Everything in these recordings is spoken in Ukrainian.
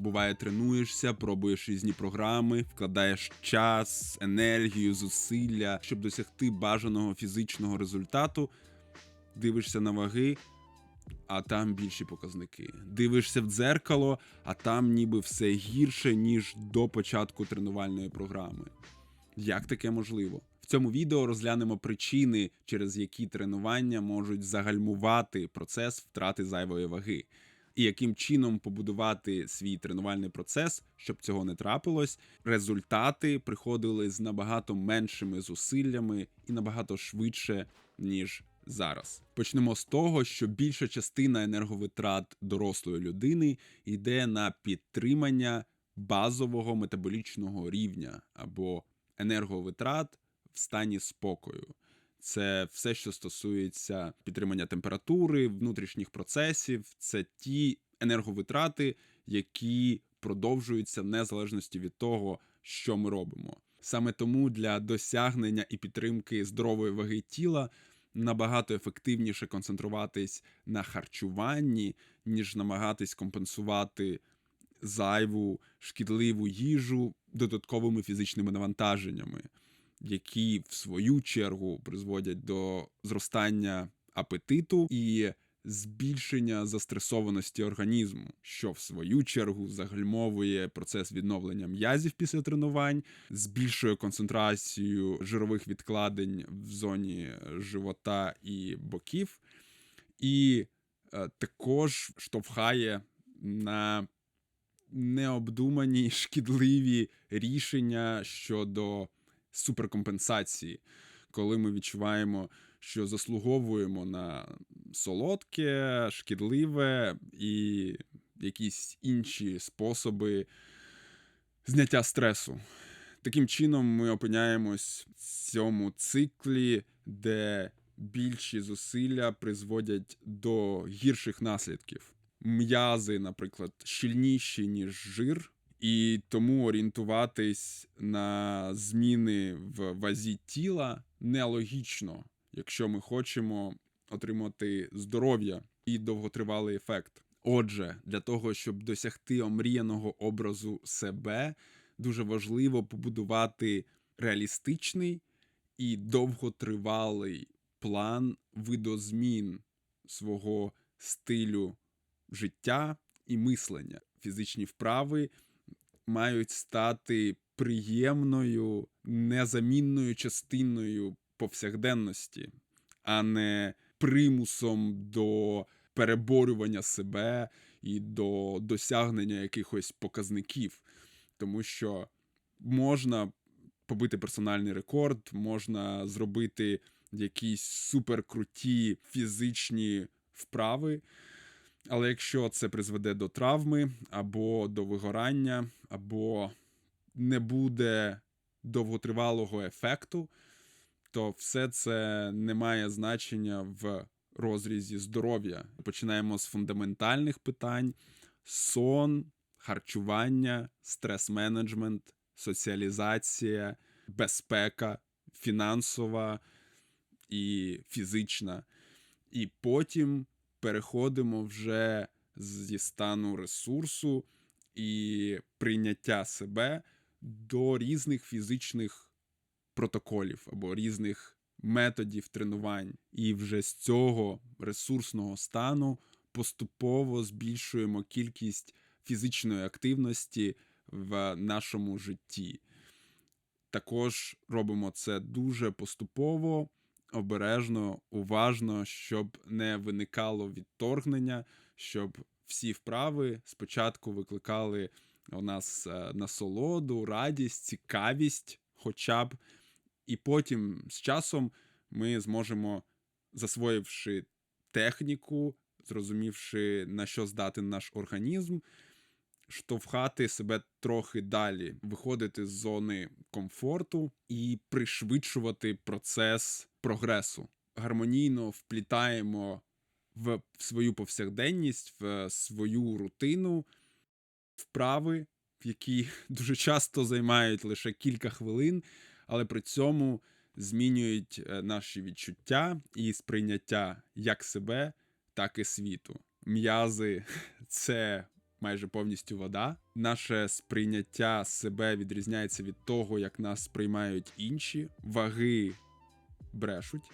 Буває, тренуєшся, пробуєш різні програми, вкладаєш час, енергію, зусилля, щоб досягти бажаного фізичного результату. Дивишся на ваги, а там більші показники. Дивишся в дзеркало, а там ніби все гірше, ніж до початку тренувальної програми. Як таке можливо? В цьому відео розглянемо причини, через які тренування можуть загальмувати процес втрати зайвої ваги, і яким чином побудувати свій тренувальний процес, щоб цього не трапилось. Результати приходили з набагато меншими зусиллями і набагато швидше, ніж зараз. Почнемо з того, що більша частина енерговитрат дорослої людини йде на підтримання базового метаболічного рівня або енерговитрат в стані спокою. Це все, що стосується підтримання температури, внутрішніх процесів, це ті енерговитрати, які продовжуються в незалежності від того, що ми робимо. Саме тому для досягнення і підтримки здорової ваги тіла набагато ефективніше концентруватись на харчуванні, ніж намагатись компенсувати зайву шкідливу їжу додатковими фізичними навантаженнями, які в свою чергу призводять до зростання апетиту і збільшення застресованості організму, що в свою чергу загальмовує процес відновлення м'язів після тренувань, збільшує концентрацію жирових відкладень в зоні живота і боків, і е, також штовхає на необдумані шкідливі рішення щодо суперкомпенсації, коли ми відчуваємо, що заслуговуємо на солодке, шкідливе і якісь інші способи зняття стресу. Таким чином, ми опиняємось в цьому циклі, де більші зусилля призводять до гірших наслідків. М'язи, наприклад, щільніші, ніж жир, і тому орієнтуватись на зміни в вазі тіла нелогічно, якщо ми хочемо отримати здоров'я і довготривалий ефект. Отже, для того, щоб досягти омріяного образу себе, дуже важливо побудувати реалістичний і довготривалий план видозмін свого стилю життя і мислення. Фізичні вправи мають стати приємною, незамінною частиною повсякденності, а не примусом до переборювання себе і до досягнення якихось показників, тому що можна побити персональний рекорд, можна зробити якісь суперкруті фізичні вправи. Але якщо це призведе до травми або до вигорання, або не буде довготривалого ефекту, то все це не має значення в розрізі здоров'я. Починаємо з фундаментальних питань: сон, харчування, стрес-менеджмент, соціалізація, безпека, фінансова і фізична. І потім переходимо вже зі стану ресурсу і прийняття себе до різних фізичних протоколів або різних методів тренувань. І вже з цього ресурсного стану поступово збільшуємо кількість фізичної активності в нашому житті. Також робимо це дуже поступово обережно, уважно, щоб не виникало відторгнення, щоб всі вправи спочатку викликали у нас е, насолоду, радість, цікавість, хоча б, і потім з часом ми зможемо, засвоївши техніку, зрозумівши, на що здатен наш організм, штовхати себе трохи далі, виходити з зони комфорту і пришвидшувати процес прогресу. Гармонійно вплітаємо в свою повсякденність, в свою рутину, вправи, які дуже часто займають лише кілька хвилин, але при цьому змінюють е, наші відчуття і сприйняття як себе, так і світу. М'язи це майже повністю вода. Наше сприйняття себе відрізняється від того, як нас сприймають інші. Ваги брешуть,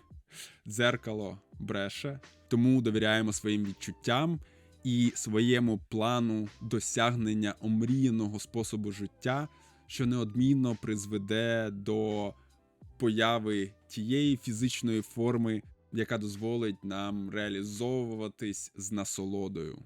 дзеркало бреше. Тому довіряємо своїм відчуттям і своєму плану досягнення омріяного способу життя, що неодмінно призведе до появи тієї фізичної форми, яка дозволить нам реалізовуватись з насолодою.